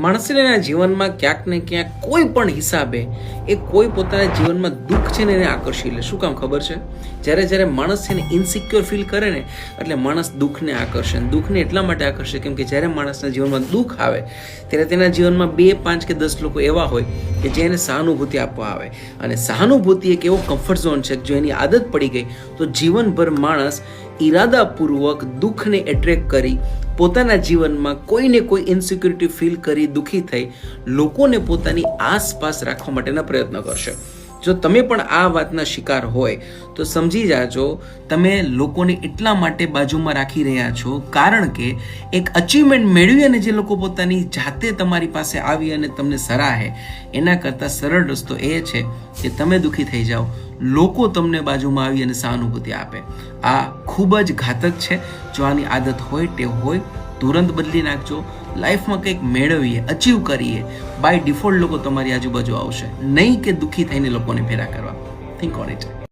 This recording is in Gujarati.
માણસના જીવનમાં ક્યાંક ને ક્યાંક કોઈ પણ હિસાબે એ કોઈ પોતાના જીવનમાં દુઃખ છે ને એને આકર્ષી લે. શું કામ ખબર છે? જ્યારે જ્યારે માણસ છે ને ઇનસિક્યોર ફીલ કરે ને, એટલે માણસ દુઃખને આકર્ષે દુઃખને એટલા માટે આકર્ષે કેમ કે જ્યારે માણસના જીવનમાં દુઃખ આવે, ત્યારે તેના જીવનમાં બે, પાંચ કે દસ લોકો એવા હોય કે જે એને સહાનુભૂતિ આપવા આવે. અને સહાનુભૂતિ એક એવો કમ્ફર્ટ ઝોન છે જો એની આદત પડી ગઈ, તો જીવનભર માણસ ઈરાદાપૂર્વક દુઃખને એટ્રેક્ટ કરી પોતાના જીવનમાં કોઈને કોઈ ઇન્સિક્યુરિટી ફીલ કરી, દુઃખી થઈ, લોકોને પોતાની આસપાસ રાખવા માટેના પ્રયત્ન કરશે. જો તમે પણ આ વાતના શિકાર હોય, તો સમજી જાજો, તમે લોકોને એટલા માટે બાજુમાં રાખી રહ્યા છો, કારણ કે એક અચીવમેન્ટ મેળવી અને જે લોકો પોતાની જાતે તમારી પાસે આવી અને તમને સરાહે, એના કરતાં સરળ રસ્તો એ છે કે તમે દુઃખી થઈ જાઓ. લોકો તમને બાજુમાં આવી અને સહાનુભૂતિ આપે. આ ખૂબ જ ઘાતક છે. જો આની આદત હોય તે હોય, તુરંત બદલી નાખજો. લાઈફમાં કંઈક મેળવીએ અચીવ કરીએ બાય ડિફોલ્ટ લોકો તમારી આજુબાજુ આવશે. નહીં કે દુઃખી થઈને લોકોને ભેરા કરવા. Think on it